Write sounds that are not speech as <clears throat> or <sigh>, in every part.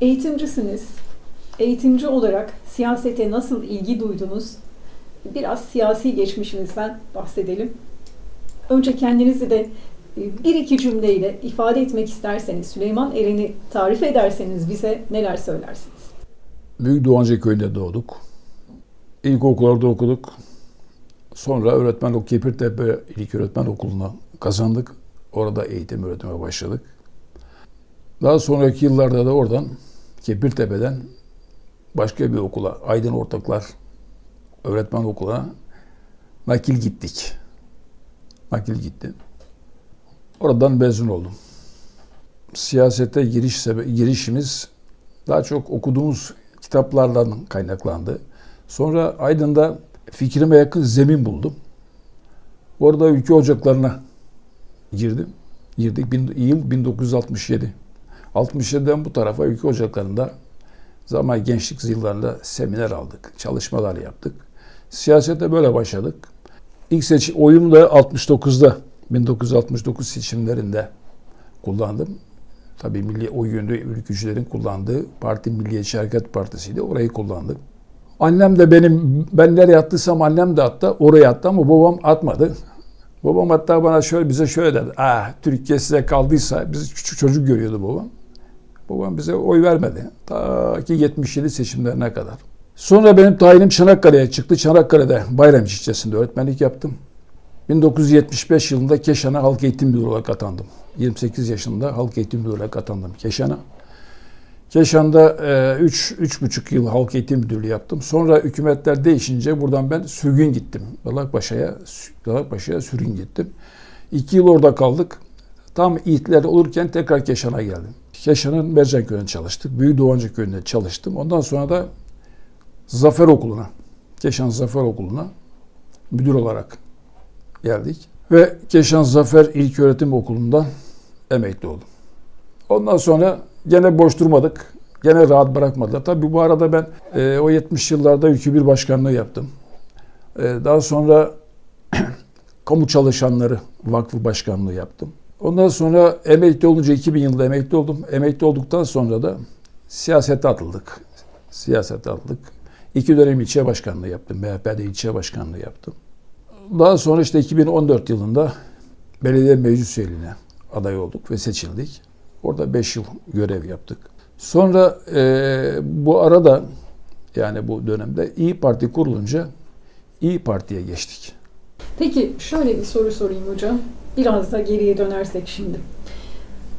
Eğitimcisiniz. Eğitimci olarak siyasete nasıl ilgi duydunuz? Biraz siyasi geçmişinizden bahsedelim. Önce kendinizi de e, bir iki cümleyle ifade etmek isterseniz, Süleyman Eren'i tarif ederseniz bize neler söylersiniz? Büyük Doğancı köyünde doğduk. İlkokullarda okuduk. Sonra öğretmen o Kepirtepe İlk Öğretmen Okulu'na kazandık. Orada eğitim öğretime başladık. Daha sonraki yıllarda da oradan Kepirtepe'den başka bir okula, Aydın Ortaklar Öğretmen Okulu'na nakil gittik. Nakil gitti. Oradan mezun oldum. Siyasete giriş girişimiz daha çok okuduğumuz kitaplardan kaynaklandı. Sonra Aydın'da fikrime yakın zemin buldum. Orada ülke ocaklarına girdim. Girdik. Yıl 1967. 67'den bu tarafa ülke ocaklarında zaman gençlik yıllarında seminer aldık. Çalışmalar yaptık. Siyasete böyle başladık. İlk seçim oyumu da 69'da 1969 seçimlerinde kullandım. Tabii milli oy yönlü ülkücülerin kullandığı parti Milliyetçi Hareket Partisi'ydi. Orayı kullandık. Annem de benim, ben nereye attıysam annem de attı. Oraya attı ama babam atmadı. Babam hatta bana şöyle bize şöyle dedi. Ah Türkiye size kaldıysa, bizi küçük çocuk görüyordu babam. Babam bize oy vermedi. Ta ki 77 seçimlerine kadar. Sonra benim tayinim Çanakkale'ye çıktı. Çanakkale'de Bayramçı ilçesinde öğretmenlik yaptım. 1975 yılında Keşan'a Halk Eğitim Müdürü olarak atandım. 28 yaşında Halk Eğitim Müdürü olarak atandım Keşan'a. Keşan'da 3 e, üç, buçuk yıl halk eğitim müdürlüğü yaptım. Sonra hükümetler değişince buradan ben sürgün gittim. Dalakpaşa'ya Dalakpaşa'ya sürgün gittim. İki yıl orada kaldık. Tam ihtiyar olurken tekrar Keşan'a geldim. Keşan'ın Mercan Köyü'nde çalıştık. Büyük Doğancı Köyü'nde çalıştım. Ondan sonra da Zafer Okulu'na, Keşan Zafer Okulu'na müdür olarak geldik. Ve Keşan Zafer İlköğretim Okulu'ndan emekli oldum. Ondan sonra gene boş durmadık. Gene rahat bırakmadılar. Tabii bu arada ben e, o 70 yıllarda ülke bir başkanlığı yaptım. E, daha sonra <clears throat> kamu çalışanları vakfı başkanlığı yaptım. Ondan sonra emekli olunca 2000 yılında emekli oldum. Emekli olduktan sonra da siyasete atıldık. Siyasete atıldık. İki dönem ilçe başkanlığı yaptım. MHP'de ilçe başkanlığı yaptım. Daha sonra işte 2014 yılında belediye meclis üyeliğine aday olduk ve seçildik. Orada 5 yıl görev yaptık. Sonra e, bu arada yani bu dönemde İyi Parti kurulunca İyi Parti'ye geçtik. Peki şöyle bir soru sorayım hocam. Biraz da geriye dönersek şimdi.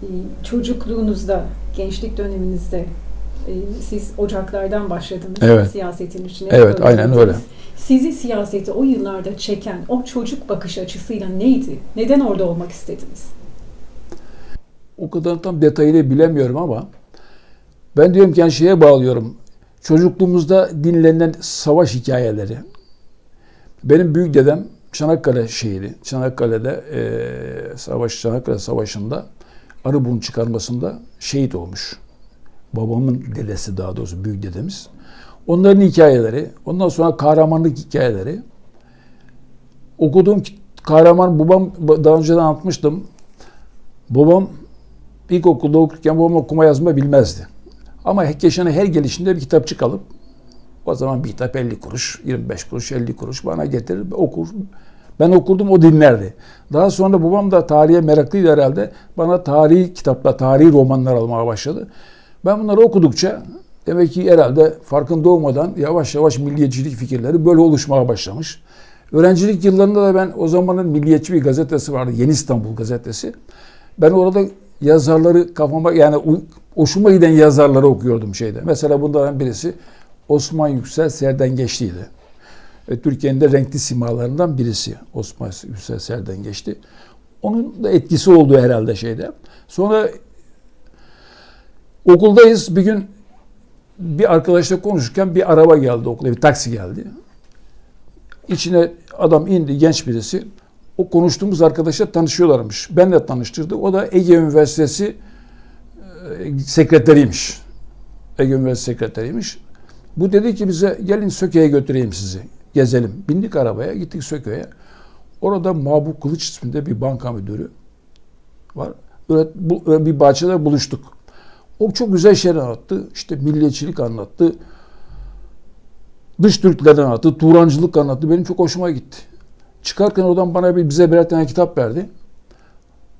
Ee, Çocukluğunuzda, gençlik döneminizde e, siz ocaklardan başladınız Evet. siyasetin içine. Evet, aynen öyle. Sizi siyasete o yıllarda çeken o çocuk bakış açısıyla neydi? Neden orada olmak istediniz? O kadar tam detayını bilemiyorum ama ben diyorum ki yani şeye bağlıyorum. Çocukluğumuzda dinlenen savaş hikayeleri. Benim büyük dedem Çanakkale şehri. Çanakkale'de e, savaş Çanakkale Savaşı'nda Arıburnu çıkarmasında şehit olmuş. Babamın dedesi daha doğrusu büyük dedemiz. Onların hikayeleri, ondan sonra kahramanlık hikayeleri. Okuduğum kahraman babam daha önceden anlatmıştım. Babam ilkokulda okurken babam okuma yazma bilmezdi. Ama yaşana her gelişinde bir kitapçık alıp o zaman bir kitap 50 kuruş, 25 kuruş, 50 kuruş bana getirir, okur. Ben okurdum, o dinlerdi. Daha sonra babam da tarihe meraklıydı herhalde. Bana tarihi kitaplar, tarihi romanlar almaya başladı. Ben bunları okudukça demek ki herhalde farkında olmadan yavaş yavaş milliyetçilik fikirleri böyle oluşmaya başlamış. Öğrencilik yıllarında da ben o zamanın milliyetçi bir gazetesi vardı. Yeni İstanbul gazetesi. Ben orada yazarları kafama yani hoşuma giden yazarları okuyordum şeyde. Mesela bunlardan birisi Osman Yüksel Serden Geçti'ydi. E, Türkiye'nin de renkli simalarından birisi Osman Yüksel Serden Geçti. Onun da etkisi oldu herhalde şeyde. Sonra okuldayız. Bir gün bir arkadaşla konuşurken bir araba geldi okula, bir taksi geldi. İçine adam indi, genç birisi. O konuştuğumuz arkadaşla tanışıyorlarmış. Benle tanıştırdı. O da Ege Üniversitesi e, sekreteriymiş. Ege Üniversitesi sekreteriymiş. Bu dedi ki bize gelin Söke'ye götüreyim sizi. Gezelim. Bindik arabaya gittik Söke'ye. Orada Mahbub Kılıç isminde bir banka müdürü var. Öyle bir bahçede buluştuk. O çok güzel şeyler anlattı. İşte milliyetçilik anlattı. Dış Türklerden anlattı. Turancılık anlattı. Benim çok hoşuma gitti. Çıkarken oradan bana bir, bize birer tane kitap verdi.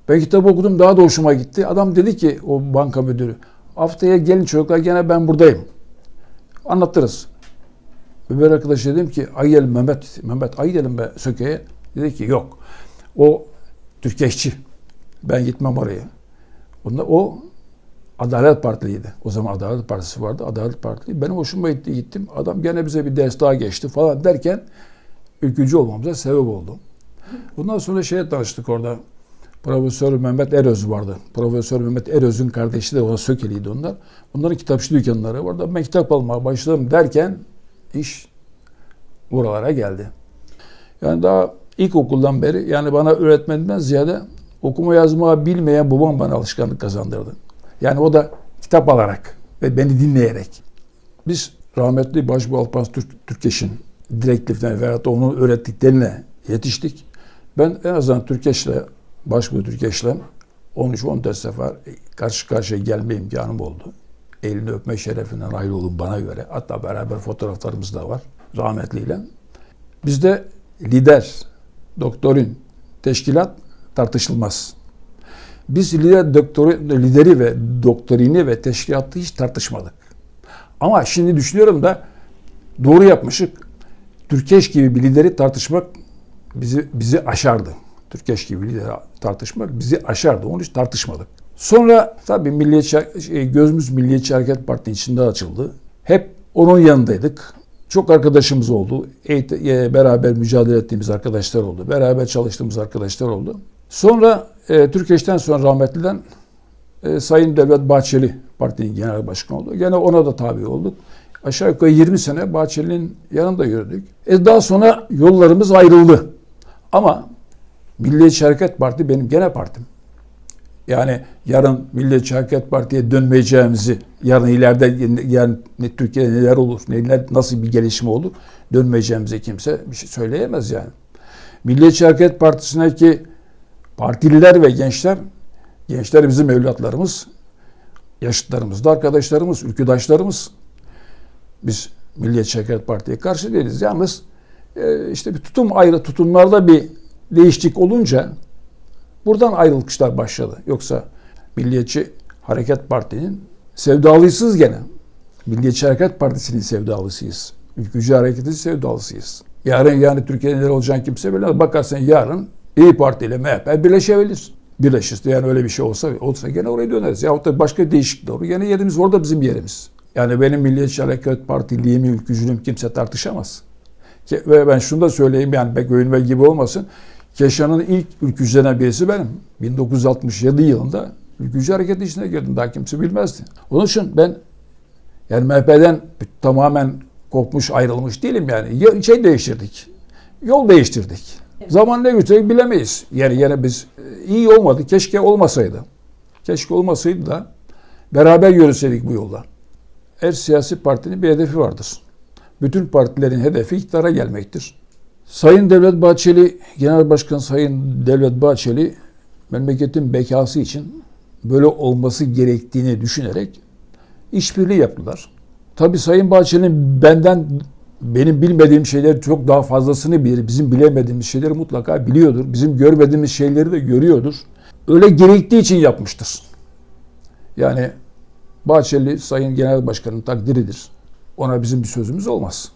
Ben kitabı okudum daha da hoşuma gitti. Adam dedi ki o banka müdürü haftaya gelin çocuklar gene ben buradayım. Anlatırız. Öbür arkadaş dedim ki ay gelin Mehmet, Mehmet ay be Söke'ye. Dedi ki yok. O Türkeşçi. Ben gitmem oraya. Onda o Adalet Partiliydi. O zaman Adalet Partisi vardı. Adalet Partili. Benim hoşuma gitti gittim. Adam gene bize bir ders daha geçti falan derken ülkücü olmamıza sebep oldu. Bundan sonra şeye tanıştık orada. Profesör Mehmet Eröz vardı. Profesör Mehmet Eröz'ün kardeşi de o Sökeliydi onlar. Onların kitapçı dükkanları. Orada ben kitap almaya başladım derken iş buralara geldi. Yani daha ilkokuldan beri yani bana öğretmenden ziyade okuma yazma bilmeyen babam bana alışkanlık kazandırdı. Yani o da kitap alarak ve beni dinleyerek. Biz rahmetli Başbuğ Alpans Türk, Türkeş'in direktiflerine veyahut da onun öğrettiklerine yetiştik. Ben en azından Türkeş'le, Başbuğ Türkeş'le 13-14 sefer karşı karşıya gelme imkanım oldu. Elini öpme şerefinden ayrı olun bana göre. Hatta beraber fotoğraflarımız da var rahmetliyle. Bizde lider, doktorin, teşkilat tartışılmaz. Biz lider, doktoru, lideri ve doktorini ve teşkilatı hiç tartışmadık. Ama şimdi düşünüyorum da doğru yapmışık. Türkeş gibi bir lideri tartışmak bizi bizi aşardı. Türkeş gibi bir lideri tartışmak bizi aşardı. Onu hiç tartışmadık. Sonra tabii Milliyetçi, şey, gözümüz Milliyetçi Hareket Partisi içinde açıldı. Hep onun yanındaydık. Çok arkadaşımız oldu. Eğit- e, beraber mücadele ettiğimiz arkadaşlar oldu. Beraber çalıştığımız arkadaşlar oldu. Sonra e, Türkeş'ten sonra rahmetliden e, Sayın Devlet Bahçeli partinin genel başkanı oldu. Gene ona da tabi olduk. Aşağı yukarı 20 sene Bahçeli'nin yanında yürüdük. E daha sonra yollarımız ayrıldı. Ama Milliyetçi Hareket Parti benim gene partim. Yani yarın Milliyetçi Hareket Parti'ye dönmeyeceğimizi, yarın ileride yani ne- Türkiye'de neler olur, neler nasıl bir gelişme olur dönmeyeceğimizi kimse bir şey söyleyemez yani. Milliyetçi Hareket Partisi'ndeki partililer ve gençler, gençler bizim evlatlarımız, yaşıtlarımız da arkadaşlarımız, ülküdaşlarımız. Biz Milliyetçi Hareket Parti'ye karşı değiliz. Yalnız e, işte bir tutum ayrı tutumlarda bir değişiklik olunca buradan ayrılıklar başladı. Yoksa Milliyetçi Hareket Parti'nin sevdalısıyız gene. Milliyetçi Hareket Partisi'nin sevdalısıyız. Ülkücü Hareketi'nin sevdalısıyız. Yarın yani Türkiye'de neler olacağını kimse bilemez. Bakarsan yarın İyi Parti ile MHP birleşebilir. Birleşirse yani öyle bir şey olsa olsa gene oraya döneriz. Yahut da başka değişiklik olur. Gene yerimiz orada bizim yerimiz. Yani benim Milliyetçi Hareket Partililiğimi, ülkücülüğümü kimse tartışamaz. Ke- Ve ben şunu da söyleyeyim yani pek övünme gibi olmasın. Keşan'ın ilk ülkücülerinden birisi benim. 1967 yılında ülkücü hareketi içine girdim. Daha kimse bilmezdi. Onun için ben yani MHP'den tamamen kopmuş, ayrılmış değilim yani. Ya- Şey değiştirdik. Yol değiştirdik. Zaman ne götürecek bilemeyiz. Yani yine biz e, iyi olmadı. Keşke olmasaydı. Keşke olmasaydı da beraber yürüseydik bu yolda. Her siyasi partinin bir hedefi vardır. Bütün partilerin hedefi iktidara gelmektir. Sayın Devlet Bahçeli, Genel Başkan Sayın Devlet Bahçeli memleketin bekası için böyle olması gerektiğini düşünerek işbirliği yaptılar. Tabii Sayın Bahçeli'nin benden benim bilmediğim şeyler çok daha fazlasını bilir. Bizim bilemediğimiz şeyleri mutlaka biliyordur. Bizim görmediğimiz şeyleri de görüyordur. Öyle gerektiği için yapmıştır. Yani Bahçeli Sayın Genel Başkan'ın takdiridir. Ona bizim bir sözümüz olmaz.